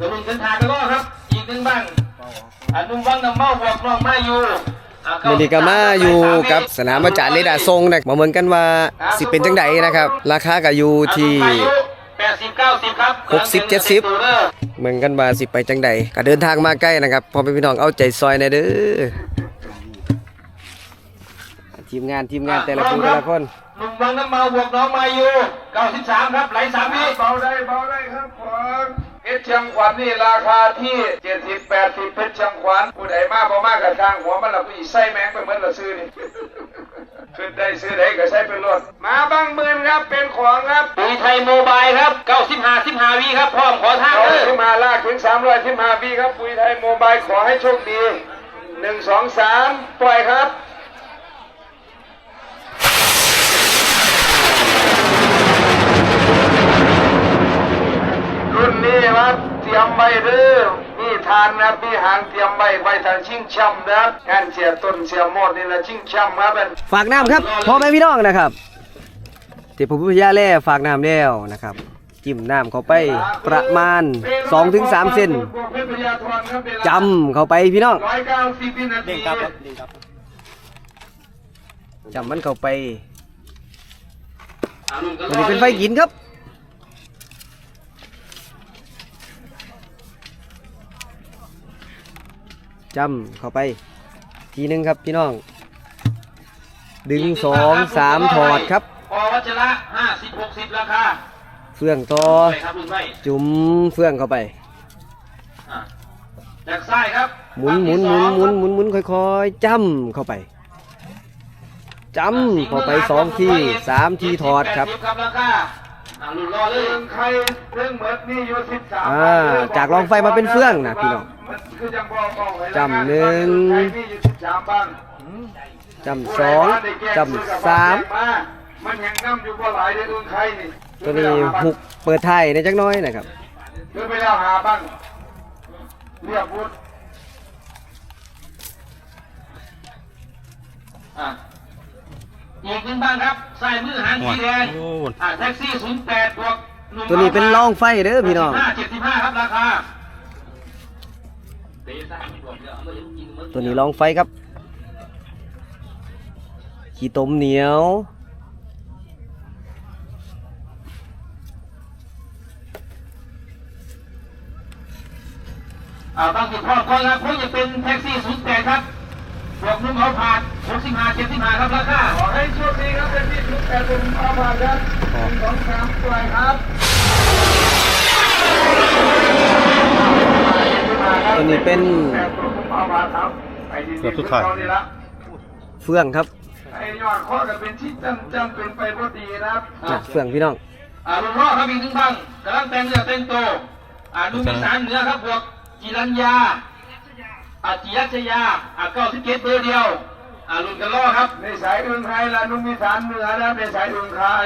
กระลุนกันทางกันก็ครับ อีกหนึ่งบ้างอันนุ่มวังน้ำเมาบอกน้องมาอยู่อะมื่อนี้ก็มาอยู่กับสนามอาจารย์เลดาทรงนะมาเหมือนกันว่าสิเป็นจังไดนะครับ ราคาก็อยู่ที่แปดสิบเก้าสิบครับหกสิบเจ็ดสิบเหมือนกันว่าสิไปจังใดก็เดินทางมาใกล้นะครับพอเป็นพี่น้องเอาใจซอยหนะเด้อทีมงานทีมงานแต่ละคนแต่ละคนหนุ่มวังน้ำเมาบวกน้องมาอยู่เก้าสิบสามครับไหลสามวิเบาได้เบาได้ครับผม เพชรเชียงขวัญนี่ราคาที่เจ็ดสิบแปดสิบเพชรเชียงขวัญผู้ใดมากบ่มากกับทางหัวมันละผู้อีไส้แมงไปเหมือนละซื้อนี่ขึ้นได้ซื้อได้ก็ใช้เป็นรถมาบ้างหมื่นครับเป็นของครับปุ๋ยไทยโมบายครับเก้าสิบห้าสิบห้าวิครับพร้อมขอทางเอาเด้อขึ้นมาลากถึงสามร้อยที่มาบีครับปุ๋ยไทยโมบายขอให้โชคดีหนึ่งสองสามปล่อยครับ รุ่นนี้ครับเตรียมไว้เด้อมีทานนะมีหางเตรียมไว้ไว้ทางชิงช่ำนะงานเสียต้นเสียหมดนี่แหละชิงช่ำครับเป็นฝากน้ำครับพ่อแม่พี่น้องนะครับเทพบุพยาแล่ฝากน้ำแล้วนะครับจิ้มน้ำเข้าไปประมาณ 2-3 เซนจำเข้าไปพี่น้องร้อยเก้าสิบจำมันเข้าไปอะลุงก็รตัวอนี้เป็นไฟกินครับ จำเข้าไป ทีหนึงครับพี่น้อง ดึงสองสามถอดครับพอวัชระห้าสิบหกสิบราคาเฟื่องต่อไปครับลุงไปจุ่มเฟื่องเข้าไปอะจากซ้ายครับ หมุนหมุนหมุนหมุนหมุนหมุนค่อยๆจ้ำเข้าไปจ้ำเข้าไปสองทีสามทีถอดครับ 70ครับราคาอะลุงรอเลยเรื่องใครเรื่องเหมือนนี่อยู่สิบสามอ่าจากรองไฟมาเป็นเฟื่องนะพี่น้องคือจังบอกบอกไว้ะจำหนึ่ง ใครมีอยู่สิบสามบ้าง จำสองจำสามมันยังน้ำอยู่บ่หลายเดือนใครนี่ตัวนี้หุกเปิดไทยในจักหน้อยนะครับ เดินไปแล้วหาบ้างเรียกพุทธอะ อีกหนึ่งบ้างครับซ้ายมือหางสีแดงอะแท็กซี่ศูนย์แปดบวกหมตัวนี้เป็นล่องไฟเด้อพี่น้อง ห้าเจ็ดสิบห้าครับราคาตัวนี้ลองไฟครับ ขี้ต้มเหนียว อ่าบางสิบพ่อก่อนครับคงจะเป็นแท็กซี่ศูนย์แปดครับบวกนุ่มเอาผ่าน หกสิบห้าเจ็ดสิบห้าครับราคาขอให้โชคดีครับเป็นที่ทุกแต่ผมเอามาครับหนึ่งสองสามปล่อยครับตัวนี้เป็นแต่ผมเอามาครับไอ้ที่ที่สุดท้ายนี่ละเฟื่องครับไอ้ยอดข้อกันเป็นที่จำจำเป็นไปพอดีนะครับน่ะเฟื่องพี่น้องอ่าลุงพ่อครับอีกหนึ่งบ้างกำลังแต่งเรือแต่งโตวอ่าลุงมีสารเหนือครับบวกจิรัญญาอ่าจิรัชยาอ่าเก้าสิบเจ็ดเบอร์เดียว อ่าลุงกันล่อครับ ในสายอื่นไทยละนุ่มมีฐานเหนือนะในสายอื่นไทย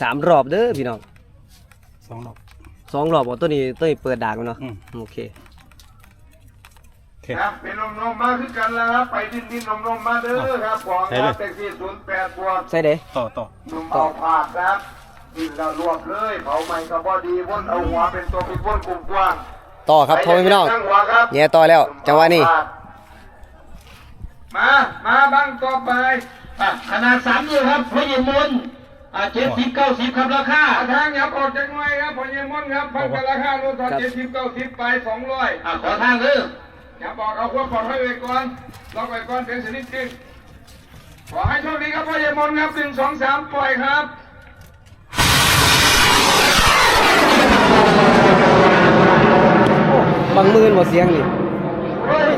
สามรอบเด้อพี่น้องสองดอก สองรอบบ่ตัวนี้ตัวนี้เปิดดากมันเนาะอืม โอเคโอเคครับเป็นนมนมๆมาขึ้นกันแล้วครับไปดินดินนมนมๆมาเด้อครับของใช่คเลรัยบแท็กซี่ศูนย์แปดบวกใส่เด้ ต่อต่อหนุ่มเอาผาดนะครับดินเรารวบเลยเผาใหม่ก็พอดีวนเอาหัวเป็นตัวเป็นวนกลุ่มกว้าง ต่อครับพ่อแม่พี่น้องตั้งหัวครับแง่ต่อแล้วจังหวะนี้ มา มาบ้างต่อไปอะขนาดสามนิ้วครับพระเยมนอ่าเจ็ดสิบเก้าสิบครับราคาอาทางยับออกจากหน่วยครับพอเยมอนครับพันกันราคาโลทอนเจ็ดสิบเก้าสิบไปสองร้อยอ่าขอทางเด้อยับออกเอาความปลอดภัยไว้ก่อนล็อกไว้ก่อนเป็นชนิดจริงขอให้โชคดีครับพ่อเยมอนครับหนึ่งสองสามปล่อยครับ บางมือนบ่เสียงนี่เฮ้ย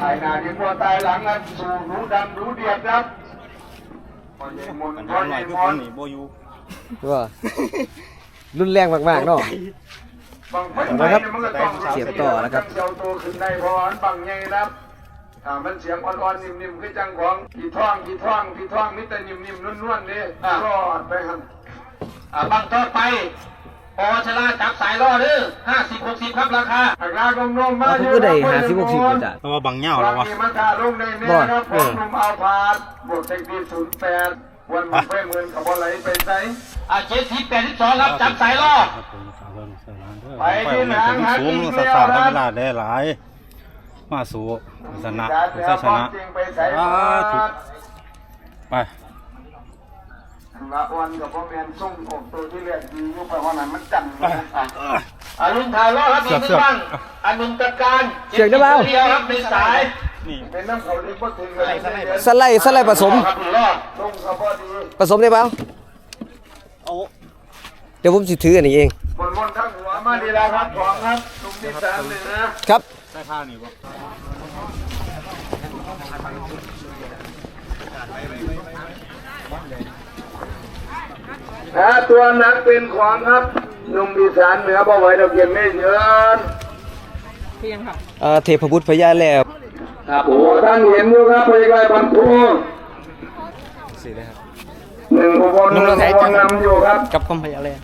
ตายหน้าดีกว่าตายหลังอันสู่รู้ดำรู้เดียดครับพ่อเยมอนปัญพ่อหาหเยน่อยทุกมคอนนนี่โบอยูว่ารุนแรงมากๆเนาะ บังไฟเอาละครับมันก็ต้องเสียบต่อแล้วครับเสียบตัวขึ้นได้เพราะอันบังไงนะครับถ้ามันเสียงอ่อนๆนิ่มๆคือจังของผีท่องผีท่องผีท่องมิแต่นิ่มๆนวลๆนี่รอดไปครับ อ่าบังทอดไป พอชลาจับสายล่อเด้อห้าสิบหกสิบครับราคาอากาศลมๆมาเราก็ได้หาสิบหกสิบจ้ะเพราะว่าบางเหง่าเราแล้ววะมีมาตาลงในเนื้บ่อครับเอผมอนุ่มเอาผาดบทเทคนิคศูนย์แปดวันมันไปหมื่นกับบอลไหลไปใส่อ่าเจ็ดสิบแปดสิบสองครับจับสายล่อครับผมสาวเรื่องสาวน้ำเด้อไปที่หนังหาสูงกินสาแล้วสาวนะธรรมดาได้หลาย มาสู่ชนะการผู้เสียชความนะจริงไปใส่ อ่า มา ถูกไป ละวันกับพ่อแม่ส่งออกตัวที่เรียกดีอยู่ไปวันนั้นมันกันไปอะอ่าลุงถ่ายล่อครับอีกหนึ่งบ้างอันหนึ่งจัดการเสียงได้เปล่าเดียวครับในสายนี่เป็นน้ำเขาเรียกว่าถึงอะไรสไลด์สไลด์สไลด์ผสมครับลุงล่อส่งกับพอดีผสมได้เปล่าเอาเดี๋ยวผมสิถืออันนี้เองบนบนทั้งหัวมาดีแล้วครับของครับลุงที่สามเลยนะครับใส่ผ้านี่บ่ นะตัวนักเป็นของครับลุงดีสานเหนือบ่ไหวเราเกียนไม่เยินเอ่อเทพบุตรพญาแลวครับโอ้ท่านเห็นอยู่ครับพยาบาลพันธุสิเลยครับหนึ่งอุบลหนึ่งอุบลนำอยู่ครับ กับคอมพญาแลว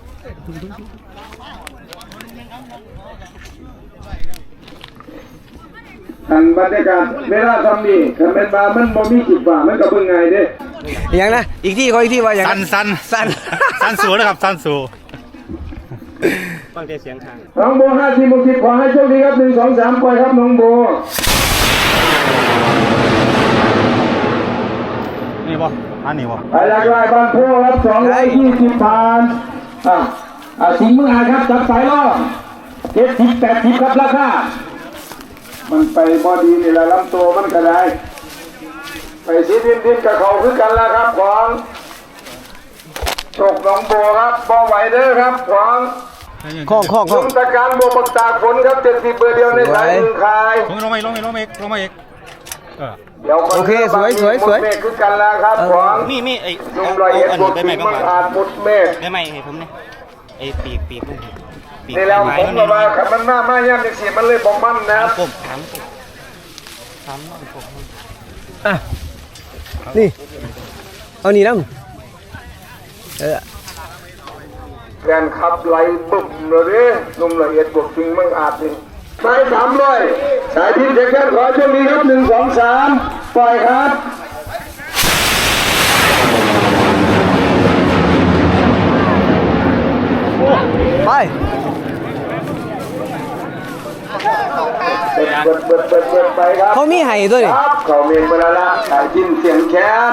ทันบรรยากาศเวลาทำนี่คันเป็นบามันบ่มีจิตว่ามันก็เพิ่งไงเด้อย่างนะอีกที่ขออีกที่ว่าอย่างสันสันสั้นสันสูนะครับสันสูน้องโบห้าทีมุกิขอให้โชคดีครับหนึ่งสองสามปล่อยครับน้องโบนี่บ่อันนี้บ่ไปหลากหลายบางโพครับสองร้อยยี่สิบผ่านอะอะสิงห์มือหาครับจับสายล่อเจ็ดสิบแปดสิบครับราคา มันไปพอดีนี่แหละลำตัวมันก็ได้ ไปสีดินดินกับเขาคือกันแล้วครับของโชคน้องโบครับบ่ไหวเด้อครับของข้องข้องข้ลุองงตะการโบปักตาขนครับเจ็ดสิบเบอร์เดียวในสายมือคายลงลงมาอีกลงมาอีกลงมาอีกลงมาอีกเออเดี๋ยวคนโอเคสวยสวยสวยหมดเมฆคือกันแล้วครับของมีมีไอ้ลุงเอารอยเอาเอ็ดอันบนี้วกไปปีใหม่กบ้างมันก่อนอาจหมดเมฆได้ไหมให้ผมเนี่ยไอ้ปีกปีกมัน ปีกนี่แล้วไม้ผมมันก็เนี่ยว่าขันมันมามาย่ำจังสีมันเลยบอกมันนะถามผมถามผมถามน้องผมอะนี่ เอานี่น้ำเออแกนขับไหลบึ้มเลยเด้นุ่มละเอียดบวกจริงมันอาจนี่สายสามร้อยสายที่เด็กแค่ขอช่วงนี้ครับหนึ่งสองสามปล่อยครับ ไป เปิด เปิดเปิดเปิดเปิดไปครับเขามีไห้ด้วยนี่ครับเขาเมงไปแล้วละสายจิ้นเสียงแค้น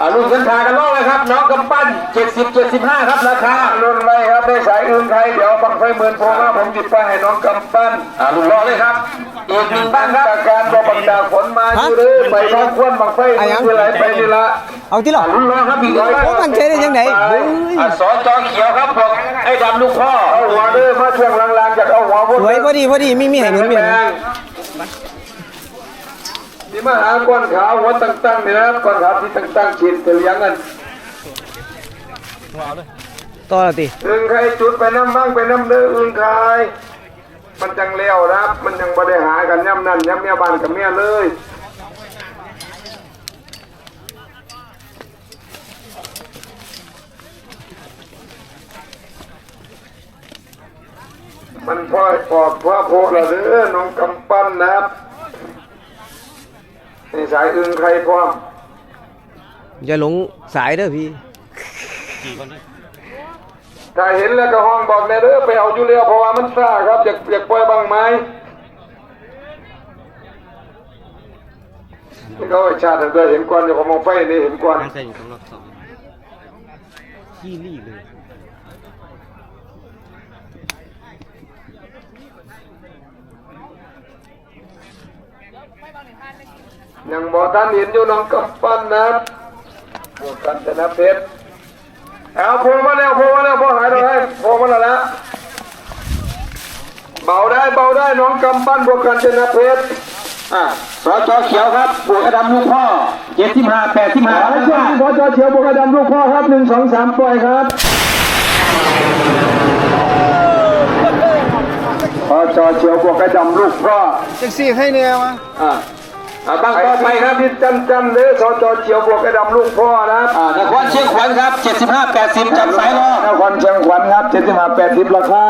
อะอ่าลูกสันทากันลอกเลยครับน้องกำปั้นเจ็ดสิบเจ็ดสิบห้าครับราคาลุ่นไว้ครับได้สายอื่นใครเดี๋ยวบังไฟหมื่นโพมาผมติดป้ายให้น้องกำปั้นอ่าลูกรอเลยครับอีกหนึ่งบ้านครับจากการบอกปักดาฝนมาอยู่เด้อไปท้องควนบังไฟมือไหลไปนี่ละเอาที่หรอรุ่นรอครับอีกร้อยโอ้มันใช้ได้ยังไงเฮ้ยอะสอจอเขียวครับบอกให้ดำลูกพ่อเอาหัวเด้อมาช่วงลางๆจากเอาหัวพวกสวยพอดีพอดีมีมีไห้หนุนเมียนนี่ มาหาก้อนขาวหัวตั้งๆเนี่ยนะก้อนขาวที่ตั้งๆฉีดเลี้ยงกันต่อแล้วติอึงใครจุดไปน้ำบ้างไปน้ำเด้ออึงใครมันจังเลี้ยวนะครับ มันยังบ่ได้หากันย่ำนั่นย่ำเมียบ้านกับเมียเลยมันพ่อปอกพ่อโพละเด้อน้องกำปั้นนะครับ นี่สายอึงใครพร้อมอย่าหลงสายเด้อพี่ กี่คนด้วยถ้าเห็นแล้วก็ห้องบอกแน่เด้อไปเอาอยู่เรียวเพราะว่ามันซ่าครับอยากอยากปล่อยบางไม้ที่เขาให้ชาติเด้อเห็นก่อนเดี๋ยวผมมองไฟนี่เห็นก่อนนั่งใส่อยู่ตรงรอบสองขี้รี่เลย ยังบอกท่านเห็นอยู่น้องกำปั้นนะพวกกันชนะเพชรเอาโผล่มาแล้วโผล่มาแล้วโผล่หายแล้วให้โผล่มาแล้วนะเบาได้เบาได้น้องกำปั้นบวกกันชนะเพชรอ่าสจเขียวครับบวกกระดำลูกพ่อเจ็ดสิบห้าแปดสิบห้าหาช่วงที่พอจอเชียวบวกกระดำลูกพ่อครับหนึ่งสองสามปล่อยครับพอจอเชียวบวกกระดำลูกพ่อแท็กซี่ให้แนวอะ อ่าอ่าตั้งต่อไปครับพิจันจันเด้อสจเชียวบวกกระดำลูกพ่อนะครับอ่านครเชียงขวัญครับเจ็ดสิบห้าแปดสิบจับสายล่อนครเชียงขวัญครับเจ็ดสิบห้าแปดสิบราคา